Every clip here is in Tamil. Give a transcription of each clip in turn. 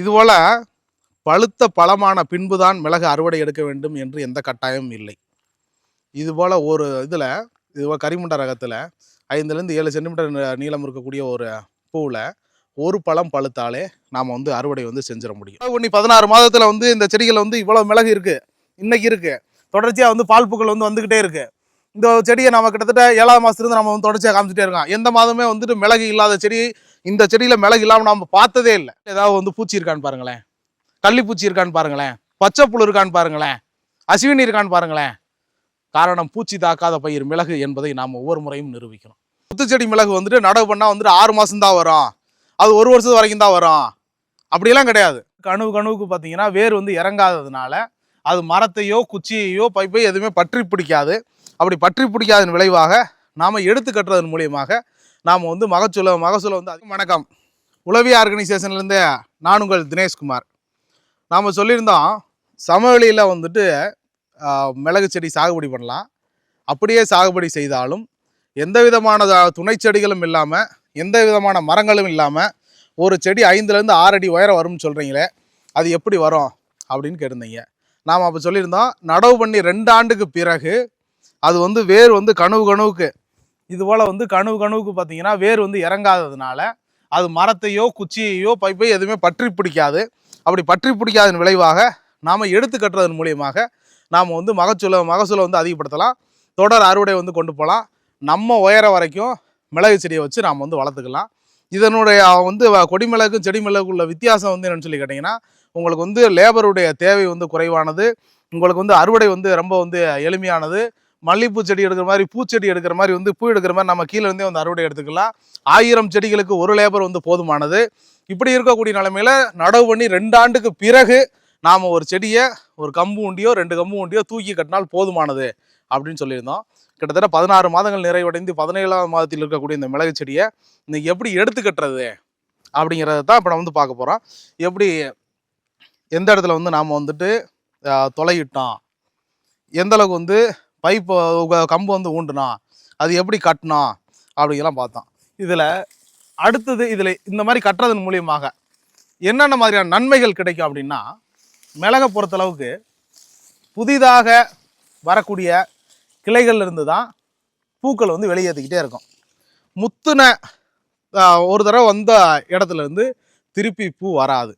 இதுபோல் பழுத்த பழமான பின்புதான் மிளகு அறுவடை எடுக்க வேண்டும் என்று எந்த கட்டாயமும் இல்லை. இதுபோல் ஒரு இதில் இதுபோல் கரிமுண்ட ரகத்தில் ஐந்துலேருந்து ஏழு சென்டிமீட்டர் நீளம் இருக்கக்கூடிய ஒரு பூவில் ஒரு பழம் பழுத்தாலே நாம் வந்து அறுவடை வந்து செஞ்சிட முடியும். இன்னி பதினாறு மாதத்தில் வந்து இந்த செடிகள் வந்து இவ்வளோ மிளகு இருக்குது இன்றைக்கி இருக்குது தொடர்ச்சியாக வந்து பால் பூக்கள் வந்து வந்துக்கிட்டே இருக்குது இந்த செடியை நம்ம கிட்டத்தட்ட ஏழாவது மாதத்துலேருந்து நம்ம வந்து தொடர்ச்சியாக காமிச்சிட்டே இருக்கோம். எந்த மாதமே வந்துட்டு மிளகு இல்லாத செடி இந்த செடியில் மிளகு இல்லாமல் நம்ம பார்த்ததே இல்லை. ஏதாவது வந்து பூச்சி இருக்கான்னு பாருங்களேன். கள்ளிப்பூச்சி இருக்கான்னு பாருங்களேன். பச்சை புழு இருக்கான்னு பாருங்களேன். அசுவினி இருக்கான்னு பாருங்களேன். காரணம் பூச்சி தாக்காத பயிர் மிளகு என்பதை நாம் ஒவ்வொரு முறையும் நிரூபிக்கணும். புத்துச்செடி மிளகு வந்துட்டு நடவு பண்ணால் வந்துட்டு ஆறு மாதம் தான் வரும். அது ஒரு வருஷத்து வரைக்கும் தான் வரும். அப்படியெல்லாம் கிடையாது. கனவு கனவுக்கு பார்த்தீங்கன்னா வேர் வந்து இறங்காததுனால அது மரத்தையோ குச்சியையோ பைப்பை எதுவுமே பற்றி பிடிக்காது. அப்படி பற்றி பிடிக்காதன் விளைவாக நாம் எடுத்து கட்டுறதன் மூலியமாக நாம் வந்து மகச்சூல மகசூலை வந்து அதிகம். வணக்கம். உளவி ஆர்கனைசேஷன்லேருந்து நான் உங்கள் தினேஷ்குமார். நாம் சொல்லியிருந்தோம் சமவெளியில் வந்துட்டு மிளகு செடி சாகுபடி பண்ணலாம். அப்படியே சாகுபடி செய்தாலும் எந்த விதமான துணை செடிகளும் இல்லாமல் எந்த விதமான மரங்களும் இல்லாமல் ஒரு செடி ஐந்துலேருந்து ஆறு அடி உயரம் வரும்னு சொல்கிறீங்களே அது எப்படி வரும்? அப்படின்னு கேட்டிருந்தீங்க. நாம் அப்போ சொல்லியிருந்தோம் நடவு பண்ணி ரெண்டு ஆண்டுக்கு பிறகு அது வந்து வேர் வந்து கனவு கனவுக்கு இதுபோல் வந்து கனவு கனவுக்கு பார்த்தீங்கன்னா வேர் வந்து இறங்காததுனால அது மரத்தையோ குச்சியையோ பைப்பை எதுவுமே பற்றி பிடிக்காது. அப்படி பற்றி பிடிக்காதன் விளைவாக நாம் எடுத்து கட்டுறதன் மூலியமாக நாம் வந்து மகச்சூலை மகசூலை வந்து அதிகப்படுத்தலாம். தொடர் அறுவடை வந்து கொண்டு போகலாம். நம்ம உயர வரைக்கும் மிளகு செடியை வச்சு நாம் வந்து வளர்த்துக்கலாம். இதனுடைய வந்து வ- செடி மிளகு உள்ள வித்தியாசம் வந்து என்னென்னு சொல்லி கேட்டிங்கன்னா உங்களுக்கு வந்து லேபருடைய தேவை வந்து குறைவானது. உங்களுக்கு வந்து அறுவடை வந்து ரொம்ப வந்து எளிமையானது. மல்லிகைப்பூ செடி எடுக்கிற மாதிரி பூச்செடி எடுக்கிற மாதிரி வந்து பூ எடுக்கிற மாதிரி நம்ம கீழே இருந்தே வந்து அறுவடை எடுத்துக்கலாம். ஆயிரம் செடிகளுக்கு ஒரு லேபர் வந்து போதுமானது. இப்படி இருக்கக்கூடிய நிலமையில நடவு பண்ணி ரெண்டு ஆண்டுக்கு பிறகு நாம் ஒரு செடியை ஒரு கம்பு உண்டியோ ரெண்டு கம்பு உண்டியோ தூக்கி கட்டினால் போதுமானது அப்படின்னு சொல்லியிருந்தோம். கிட்டத்தட்ட பதினாறு மாதங்கள் நிறைவடைந்து பதினேழாம் மாதத்தில் இருக்கக்கூடிய இந்த மிளகு செடியை இன்னைக்கு எப்படி எடுத்து கட்டுறது அப்படிங்கிறத தான் இப்போ நம்ம வந்து பார்க்க போகிறோம் எப்படி எந்த இடத்துல வந்து நாம் வந்துட்டு தொலையிட்டோம்? எந்தளவுக்கு வந்து பைப் கம்பு வந்து ஊண்டுனா அது எப்படி கட்டினோம் அப்படிங்கலாம் பார்த்தோம் இதில் அடுத்தது இதில் இந்த மாதிரி கட்டுறதன் மூலியமாக என்னென்ன மாதிரியான நன்மைகள் கிடைக்கும் அப்படின்னா மிளகை பொறுத்தளவுக்கு புதிதாக வரக்கூடிய கிளைகள்லேருந்து தான் பூக்கள் வந்து வெளியேற்றிக்கிட்டே இருக்கும். முத்துன ஒரு தடவை வந்த இடத்துலேருந்து திருப்பி பூ வராது.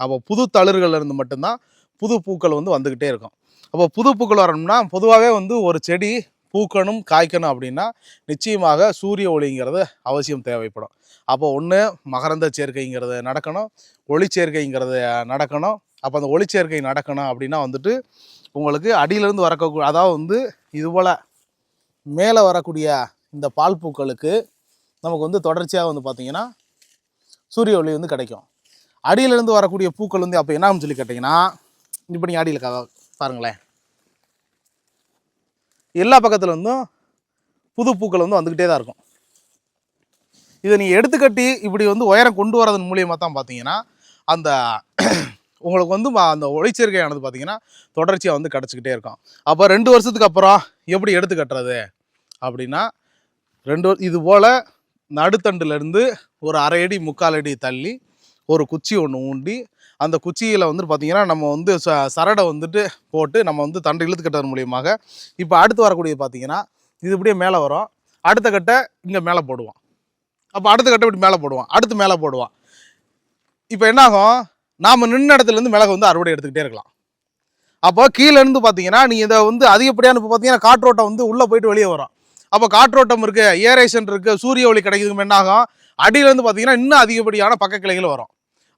அப்போ புது தளிர்கள்லேருந்து மட்டும்தான் புது பூக்கள் வந்து வந்துக்கிட்டே இருக்கும். அப்போ புது பூக்கள் வரணும்னா பொதுவாகவே வந்து ஒரு செடி பூக்கணும் காய்க்கணும் அப்படின்னா நிச்சயமாக சூரிய ஒளிங்கிறது அவசியம் தேவைப்படும். அப்போ ஒன்று மகரந்த சேர்க்கைங்கிறது நடக்கணும் ஒளிச்சேர்க்கைங்கிறது நடக்கணும். அப்போ அந்த ஒளிச்சேர்க்கை நடக்கணும் அப்படின்னா வந்துட்டு உங்களுக்கு அடியிலேருந்து வரக்கூடிய அதாவது வந்து இதுபோல் மேலே வரக்கூடிய இந்த பால் பூக்களுக்கு நமக்கு வந்து தொடர்ச்சியாக வந்து பார்த்திங்கன்னா சூரிய ஒளி வந்து கிடைக்கும். அடியிலேருந்து வரக்கூடிய பூக்கள் வந்து அப்போ என்ன சொல்லி கேட்டிங்கன்னா இப்போ நீங்கள் அடியில் க- பாருங்களேன். எல்லா பக்கத்தில் இருந்தும் புது பூக்கள் வந்து வந்துக்கிட்டே தான் இருக்கும். இதை நீங்கள் எடுத்துக்கட்டி இப்படி வந்து உயரம் கொண்டு வரதன் மூலியமாக தான் பார்த்தீங்கன்னா அந்த உங்களுக்கு வந்து ம- அந்த ஒளிச்சேர்க்கையானது பார்த்தீங்கன்னா தொடர்ச்சியாக வந்து கிடச்சிக்கிட்டே இருக்கும். அப்போ ரெண்டு வருஷத்துக்கு அப்புறம் எப்படி எடுத்து கட்டுறது? அப்படின்னா ரெண்டு இது போல் நடுத்தண்டுலேருந்து ஒரு அரை அடி முக்கால் அடி தள்ளி ஒரு குச்சி ஒன்று ஊண்டி அந்த குச்சியில் வந்து பார்த்தீங்கன்னா நம்ம வந்து ச சரடை வந்துட்டு போட்டு நம்ம வந்து தண்டை இழுத்து கட்டுறது மூலியமாக இப்போ அடுத்து வரக்கூடியது பார்த்தீங்கன்னா இது இப்படியே மேலே வரும். அடுத்த கட்டை இங்கே மேலே போடுவோம் அப்போ அடுத்த கட்டை இப்படி மேலே போடுவோம் அடுத்து மேலே போடுவோம் இப்போ என்னாகும் நாம் நின்ன இடத்துலேருந்து மிளகு வந்து அறுவடை எடுத்துக்கிட்டே இருக்கலாம். அப்போ கீழேருந்து பார்த்தீங்கன்னா நீ இதை வந்து அதிகப்படியான இப்போ பார்த்தீங்கன்னா காற்றோட்டம் வந்து உள்ளே போயிட்டு வெளியே வரும். அப்போ காற்றோட்டம் இருக்குது ஏரேஷன் இருக்குது சூரிய ஒளி கிடைக்குதுக்கு என்னாகும் அடியிலேருந்து பார்த்தீங்கன்னா இன்னும் அதிகப்படியான பக்க கிளைகள் வரும்.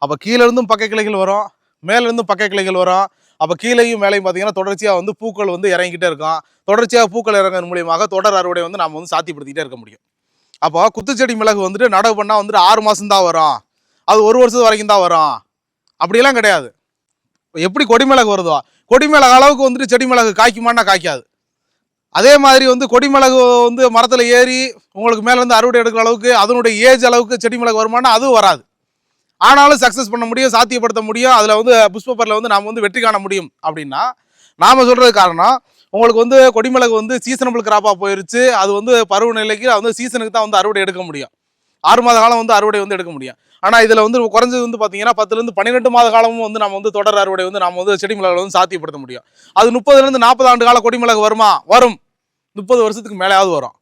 அப்போ கீழே இருந்தும் பக்க கிளைகள் வரும் மேலேருந்தும் பக்கை பக்க கிளைகள் வரும். அப்போ கீழேயும் மேலேயும் பார்த்தீங்கன்னா தொடர்ச்சியாக வந்து பூக்கள் வந்து இறங்கிக்கிட்டே இருக்கும். தொடர்ச்சியாக பூக்கள் இறங்குறது மூலியமாக தொடர் அறுவடை வந்து நம்ம வந்து சாத்தியப்படுத்திக்கிட்டே இருக்க முடியும். அப்போ குத்துச்செடி மிளகு வந்துட்டு நடவு பண்ணால் வந்துட்டு ஆறு மாதம் தான் வரும். அது ஒரு வருஷத்து வரைக்கும் தான் வரும். அப்படியெல்லாம் கிடையாது. எப்படி கொடிமிளகு வருதோ கொடிமிளகு அளவுக்கு வந்துட்டு செடி மிளகு காய்க்குமான்னா காய்க்காது. அதே மாதிரி வந்து கொடிமிளகு வந்து மரத்தில் ஏறி உங்களுக்கு மேலே வந்து அறுவடை எடுக்கிற அளவுக்கு அதனுடைய ஏஜ் அளவுக்கு செடி மிளகு வருமானா அதுவும் வராது. ஆனாலும் சக்ஸஸ் பண்ண முடியும் சாத்தியப்படுத்த முடியும். அதில் வந்து புஷ்பப்பரில் வந்து நாம் வந்து வெற்றி காண முடியும் அப்படின்னா நாம் சொல்கிறது காரணம் உங்களுக்கு வந்து கொடிமிளகு வந்து சீசனபிள் கிராப்பாக போயிருச்சு. அது வந்து பருவநிலைக்கு வந்து சீசனுக்கு தான் வந்து அறுவடை எடுக்க முடியும். ஆறு மாத காலம் வந்து அறுவடை வந்து எடுக்க முடியும். ஆனால் இதில் வந்து குறைஞ்சது வந்து பார்த்தீங்கன்னா பத்துலேருந்து பன்னிரெண்டு மாத காலமும் வந்து நம்ம வந்து தொடர் அறுவடை வந்து நம்ம வந்து செடி மிளகு வந்து சாத்தியப்படுத்த முடியும். அது முப்பதுலேருந்து நாற்பது ஆண்டு கால கொடிமிளகு வருமா? வரும். முப்பது வருஷத்துக்கு மேலேயாவது வரும்.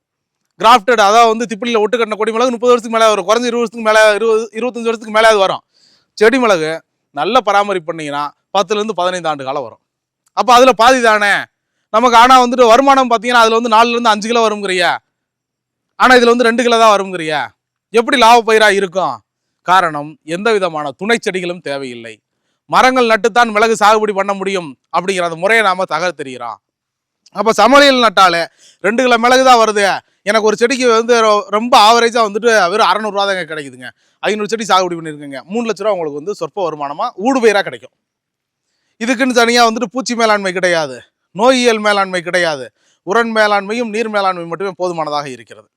கிராஃப்டட் அதாவது வந்து திப்பிலியில் ஒட்டு கட்டின கொடி மிளகு முப்பது வருஷத்துக்கு மேலே வரும். குறைஞ்ச இருபது வருஷத்துக்கு மேலே இருபது இருபத்தஞ்சு வருஷத்துக்கு மேலேயாவது வரும். செடி மிளகு நல்ல பராமரிப்பு பண்ணிங்கன்னா பத்துலேருந்து பதினைந்து ஆண்டு காலம் வரும். அப்போ அதில் பாதி தானே? நமக்கு ஆனால் வந்துட்டு வருமானம் பார்த்தீங்கன்னா அதில் வந்து நாலுலேருந்து அஞ்சு கிலோ வருங்கிறியா ஆனால் இதில் வந்து ரெண்டு கிலோ தான் வருங்கிறியா எப்படி லாப பயிராக இருக்கும்? காரணம் எந்த விதமான துணை செடிகளும் தேவையில்லை. மரங்கள் நட்டுத்தான் மிளகு சாகுபடி பண்ண முடியும் அப்படிங்கிற அந்த முறையை நாம் தகர தெரிகிறோம் அப்போ சமையல் நட்டாலே ரெண்டு கிலோ மிளகு தான் வருது. எனக்கு ஒரு செடிக்கு வந்து ரொ- ரொம்ப ஆவரேஜாக வந்துட்டு வெறும் அறநூறுவா தாங்க கிடைக்குதுங்க. ஐநூறு செடி சாகுபடி பண்ணியிருக்கேங்க. மூணு லட்ச ரூபா உங்களுக்கு வந்து சொற்ப வருமானமாக ஊடு பயிராக கிடைக்கும். இதுக்குன்னு தனியாக வந்துட்டு பூச்சி மேலாண்மை கிடையாது. நோயியல் மேலாண்மை கிடையாது. உரன் மேலாண்மையும் நீர் மேலாண்மை மட்டுமே போதுமானதாக இருக்கிறது.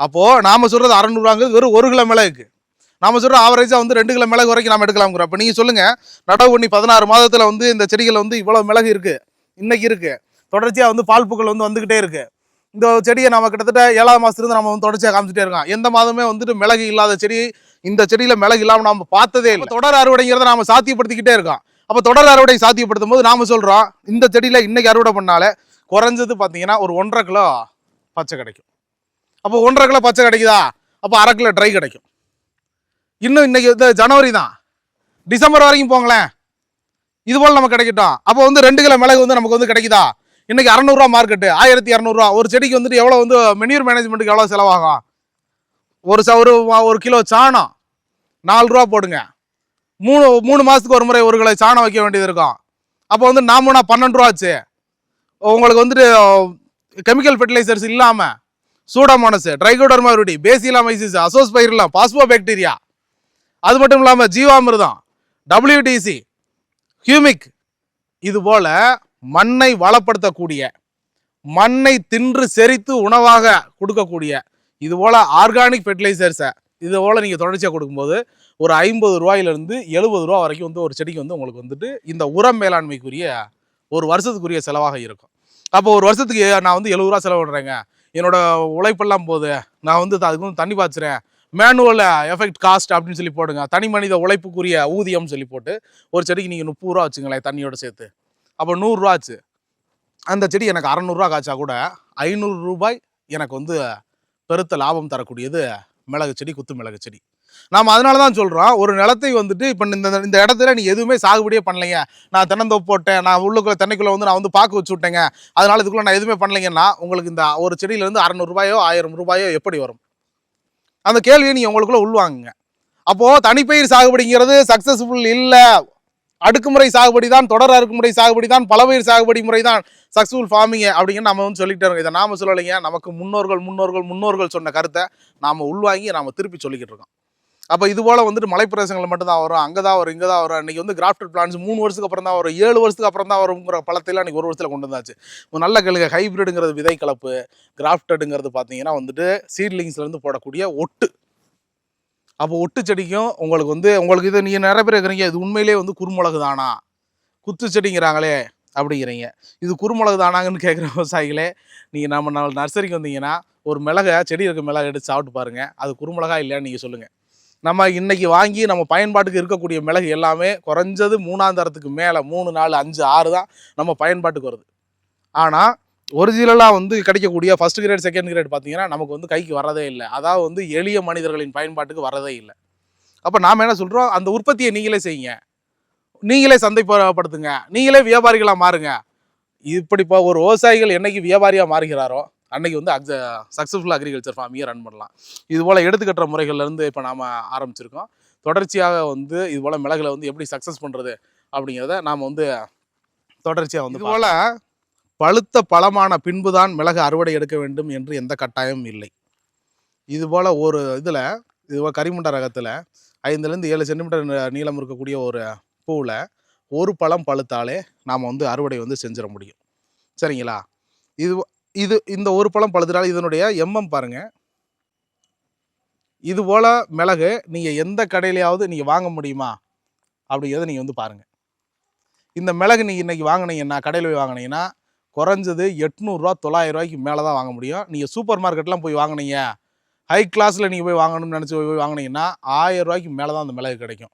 அப்போது நாம் சொல்கிறது அறநூறுவாங்கிறது வெறும் ஒரு கிலோ மிளகுக்கு. நாம சொல்கிற ஆவரேஜாக வந்து ரெண்டு கிலோ மிளகு வரைக்கும் நம்ம எடுக்கலாம்ங்கிறோம். அப்போ நீங்கள் சொல்லுங்கள் நடவு பண்ணி பதினாறு மாதத்தில் வந்து இந்த செடிகளில் வந்து இவ்வளோ மிளகு இருக்குது இன்றைக்கி இருக்குது தொடர்ச்சியாக வந்து பால் பூக்கள் வந்து வந்துக்கிட்டே இருக்குது இந்த செடியை நம்ம கிட்டத்தட்ட ஏழாவது மாதத்துலேருந்து நம்ம வந்து தொடர்ச்சியாக காமிச்சிட்டே இருக்கோம். எந்த மாதமே வந்துட்டு மிளகு இல்லாத செடி இந்த செடியில் மிளகு இல்லாமல் நம்ம பார்த்ததே இல்லை. தொடர் அறுவடைங்கிறத நம்ம சாத்தியப்படுத்திக்கிட்டே இருக்கோம். அப்போ தொடர் அறுவடை சாத்தியப்படுத்தும் போது நாம் சொல்கிறோம் இந்த செடியில் இன்றைக்கி அறுவடை பண்ணாலே குறைஞ்சது பார்த்தீங்கன்னா ஒரு ஒன்றரை கிலோ பச்சை கிடைக்கும். அப்போ ஒன்றரை கிலோ பச்சை கிடைக்குதா? அப்போ அரை கிலோ ட்ரை கிடைக்கும். இன்னும் இன்றைக்கி வந்து ஜனவரி தான். டிசம்பர் வரைக்கும் போங்களேன். இது போல் கிடைக்கட்டும். அப்போ வந்து ரெண்டு கிலோ மிளகு வந்து நமக்கு வந்து கிடைக்குதா? இன்னைக்கு அறநூறுவா மார்க்கெட்டு ஆயிரத்தி இரநூறுவா ஒரு செடிக்கு வந்துட்டு எவ்வளோ வந்து மெனியூர் மேனேஜ்மெண்ட்டுக்கு எவ்வளோ செலவாகும்? ஒரு ச ஒரு ஒரு கிலோ சாணம் நாலு ரூபா போடுங்க. மூணு மூணு மாதத்துக்கு ஒரு முறை ஒரு கிலோ சாணம் வைக்க வேண்டியது இருக்கும். அப்போ வந்து நாமனா பன்னெண்டு ரூபா ஆச்சு. உங்களுக்கு வந்துட்டு கெமிக்கல் ஃபெர்டிலைசர்ஸ் இல்லாமல் சூடாமோனஸ் ட்ரைகோடர்மா ருடி பேசிலாமைசிஸ் அசோஸ்பைரிலாம் பாஸ்போ பாக்டீரியா அது மட்டும் இல்லாமல் ஜீவாமிர்தம் டபிள்யூடிசி ஹியூமிக் இது போல் மண்ணை வளப்படுத்தக்கூடிய மண்ணை தின்று செரித்து உணவாக கொடுக்கக்கூடிய இது போல் ஆர்கானிக் ஃபெர்டிலைசர்ஸை இது போல் நீங்கள் தொடர்ச்சியாக கொடுக்கும்போது ஒரு ஐம்பது ரூபாயிலிருந்து எழுபது ரூபா வரைக்கும் வந்து ஒரு செடிக்கு வந்து உங்களுக்கு வந்துட்டு இந்த உரம் மேலாண்மைக்குரிய ஒரு வருஷத்துக்குரிய செலவாக இருக்கும். அப்போ ஒரு வருஷத்துக்கு நான் வந்து எழுபது ரூபா செலவு பண்ணுறேங்க என்னோட உழைப்பெல்லாம் போகுது நான் வந்து அதுக்கு வந்து தண்ணி பாய்ச்சுறேன். மேனுவல் எஃபெக்ட் காஸ்ட் அப்படின்னு சொல்லி போடுங்க. தனி மனித உழைப்புக்குரிய ஊதியம்னு சொல்லி போட்டு ஒரு செடிக்கு நீங்கள் முப்பது ரூபா வச்சுங்களேன் தண்ணியோட சேர்த்து. அப்போ நூறுரூவா ஆச்சு அந்த செடி எனக்கு அறநூறுவா காய்ச்சா கூட ஐநூறு ரூபாய் எனக்கு வந்து பெருத்த லாபம் தரக்கூடியது மிளகு செடி குத்து மிளகு செடி. நாம் அதனால தான் சொல்கிறோம் ஒரு நிலத்தை வந்துட்டு இப்போ இந்த இந்த இடத்துல நீ எதுவுமே சாகுபடியே பண்ணலைங்க. நான் தென்னந்தோப்பு போட்டேன் நான் உள்ளுக்குள்ள தென்னைக்குள்ளே வந்து நான் வந்து பாக்கு வச்சு விட்டேங்க. அதனால இதுக்குள்ளே நான் எதுவுமே பண்ணலைங்கன்னா உங்களுக்கு இந்த ஒரு செடியிலேருந்து அறநூறுபாயோ ஆயிரம் ரூபாயோ எப்படி வரும்? அந்த கேள்வியை நீங்கள் உங்களுக்குள்ளே உள்வாங்குங்க. அப்போது தனிப்பயிர் சாகுபடிங்கிறது சக்ஸஸ்ஃபுல் இல்லை. அடுக்குமுறை சாகுபடி தான் தொடர் அடுக்குமுறை சாகுபடி தான் பலவயிர் சாகுபடி முறை தான் சக்ஸஸ்ஃபுல் ஃபார்மிங் அப்படிங்கிற நம்ம வந்து சொல்லிட்டு இருக்கோம். இதை நாம சொல்லலைங்க. நமக்கு முன்னோர்கள் முன்னோர்கள் முன்னோர்கள் சொன்ன கருத்தை நாம் உள்வாங்கி நாம் திருப்பி சொல்லிக்கிட்டு இருக்கோம். அப்போ இது போல் வந்துட்டு மலைப்பிரதேசங்கள் மட்டும் தான் வரும் அங்கே தான் வரும் இங்கே தான் வரும். இன்றைக்கி வந்து கிராஃப்டட் பிளான்ஸ் மூணு வருஷத்துக்கு அப்புறம் தான் வரும் ஏழு வருஷத்துக்கு அப்புறம் தான் வருங்கிற பழத்தையில் அன்றைக்கி ஒரு வருஷத்தில் கொண்டு வந்தாச்சு. நல்ல கேளுங்க ஹைப்ரிடுங்கிறது விதை கலப்பு கிராஃப்டடுங்கிறது பார்த்தீங்கன்னா வந்துட்டு சீட்லிங்ஸ்லேருந்து போடக்கூடிய ஒட்டு. அப்போ ஒட்டு செடிக்கும் உங்களுக்கு வந்து உங்களுக்கு இதை நீங்கள் நிறைய பேர் இருக்கிறீங்க இது உண்மையிலேயே வந்து குறுமிளகு தானா? குத்து செடிங்கிறாங்களே அப்படிங்கிறீங்க. இது குறுமிளகு தானாங்கன்னு கேட்குற விவசாயிகளே நீங்கள் நம்ம நாள் நர்சரிக்கு வந்தீங்கன்னா ஒரு மிளகை செடி இருக்க மிளகை எடுத்து சாப்பிட்டு பாருங்கள் அது குறுமிளகா இல்லையான்னு நீங்கள் சொல்லுங்கள் நம்ம இன்றைக்கி வாங்கி நம்ம பயன்பாட்டுக்கு இருக்கக்கூடிய மிளகு எல்லாமே குறைஞ்சது மூணாம் தரத்துக்கு மேலே மூணு நாலு அஞ்சு ஆறு தான் நம்ம பயன்பாட்டுக்கு வருது. ஆனால் ஒரிஜினலாக வந்து கிடைக்கக்கூடிய ஃபர்ஸ்ட் கிரேட் செகண்ட் கிரேட் பார்த்தீங்கன்னா நமக்கு வந்து கைக்கு வரதே இல்லை. அதாவது வந்து எளிய மனிதர்களின் பயன்பாட்டுக்கு வரதே இல்லை. அப்போ நாம் என்ன சொல்கிறோம் அந்த உற்பத்தியை நீங்களே செய்யுங்க. நீங்களே சந்தைப்படுத்துங்க. நீங்களே வியாபாரிகளாக மாறுங்க. இப்படி இப்போ ஒரு விவசாயிகள் என்னைக்கு வியாபாரியாக மாறுகிறாரோ அன்னைக்கு வந்து அக்ஸ சக்ஸஸ்ஃபுல் அக்ரிகல்ச்சர் ஃபார்மியை ரன் பண்ணலாம். இது போல் எடுத்துக்கட்டுற முறைகள்லேருந்து இப்போ நாம் ஆரம்பிச்சிருக்கோம். தொடர்ச்சியாக வந்து இது போல் மிளகுல வந்து எப்படி சக்ஸஸ் பண்ணுறது அப்படிங்கிறத நாம் வந்து தொடர்ச்சியாக வந்து போல் பழுத்த பழமான பின்புதான் மிளகு அறுவடை எடுக்க வேண்டும் என்று எந்த கட்டாயமும் இல்லை. இது போல் ஒரு இதில் இது போல் ரகத்தில் ஐந்துலேருந்து ஏழு சென்டிமீட்டர் நீளம் இருக்கக்கூடிய ஒரு பூவில் ஒரு பழம் பழுத்தாலே நாம் வந்து அறுவடை வந்து செஞ்சிட முடியும். சரிங்களா? இது இது இந்த ஒரு பழம் பழுத்துட்டாலும் இதனுடைய எம்எம் பாருங்கள் இது போல் மிளகு நீங்கள் எந்த கடையிலையாவது நீங்கள் வாங்க முடியுமா? அப்படிங்கிறத நீங்கள் வந்து பாருங்கள் இந்த மிளகு நீங்கள் இன்றைக்கி வாங்கினீங்கன்னா கடையில் போய் வாங்கினீங்கன்னா குறைஞ்சது எட்நூறுரூவா தொள்ளாயிரம் ரூபாய்க்கு மேலே தான் வாங்க முடியும். நீங்கள் சூப்பர் மார்க்கெட்லாம் போய் வாங்குனீங்க. ஹை கிளாஸில் நீங்கள் போய் வாங்கணும்னு நினச்சி போய் வாங்கினீங்கன்னா ஆயிரம் ரூபாய்க்கு மேலே தான் அந்த மிளகு கிடைக்கும்.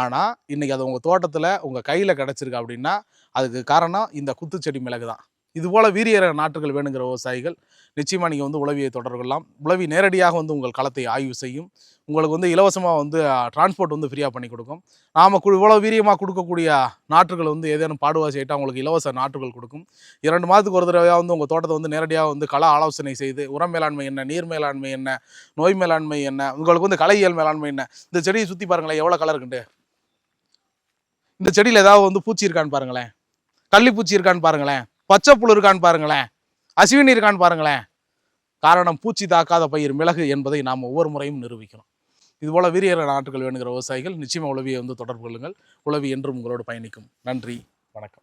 ஆனால் இன்றைக்கி அது உங்கள் தோட்டத்தில் உங்கள் கையில் கிடச்சிருக்கு அப்படின்னா அதுக்கு காரணம் இந்த குத்துச்செடி மிளகு தான் இதுபோல் வீரிய நாற்றுகள் வேணுங்கிற விவசாயிகள் நிச்சயமாக நீங்கள் வந்து உளவியை தொடர்கொள்ளலாம் உளவி நேரடியாக வந்து உங்கள் களத்தை ஆய்வு செய்யும். உங்களுக்கு வந்து இலவசமாக வந்து டிரான்ஸ்போர்ட் வந்து ஃப்ரீயாக பண்ணி கொடுக்கும். நாம் கு இவ்வளோ வீரியமாக கொடுக்கக்கூடிய நாற்றுகள் வந்து ஏதேனும் பாடுவாசி ஆகிட்டா உங்களுக்கு இலவச நாற்றுகள் கொடுக்கும். இரண்டு மாதத்துக்கு ஒரு தடவையாக வந்து உங்கள் தோட்டத்தை வந்து நேரடியாக வந்து கள ஆலோசனை செய்து உரம் மேலாண்மை என்ன நீர் மேலாண்மை என்ன நோய் மேலாண்மை என்ன உங்களுக்கு வந்து கலையியல் மேலாண்மை என்ன இந்த செடியை சுற்றி பாருங்களேன் எவ்வளோ கலர் இருக்குண்டு இந்த செடியில் ஏதாவது வந்து பூச்சி இருக்கான்னு பாருங்களேன். கள்ளிப்பூச்சி இருக்கான்னு பாருங்களேன். பச்சை புல் இருக்கான்னு பாருங்களேன். அஸ்வினி இருக்கான்னு பாருங்களேன். காரணம் பூச்சி தாக்காத பயிர் மிளகு என்பதை நாம் ஒவ்வொரு முறையும் நிரூபிக்கிறோம். இதுபோல் வீரியர நாட்டுகள் வேணுங்கிற விவசாயிகள் நிச்சயமாக உளவியை வந்து தொடர்பு கொள்ளுங்கள். உளவி என்றும் உங்களோடு பயணிக்கும். நன்றி. வணக்கம்.